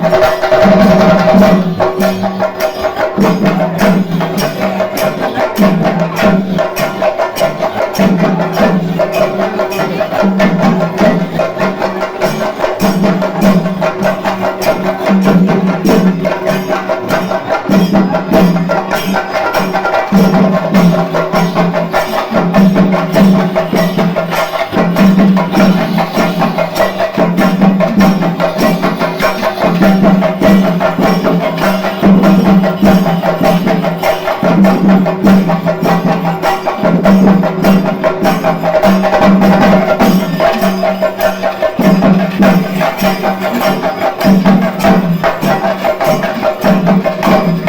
Thank you. Thank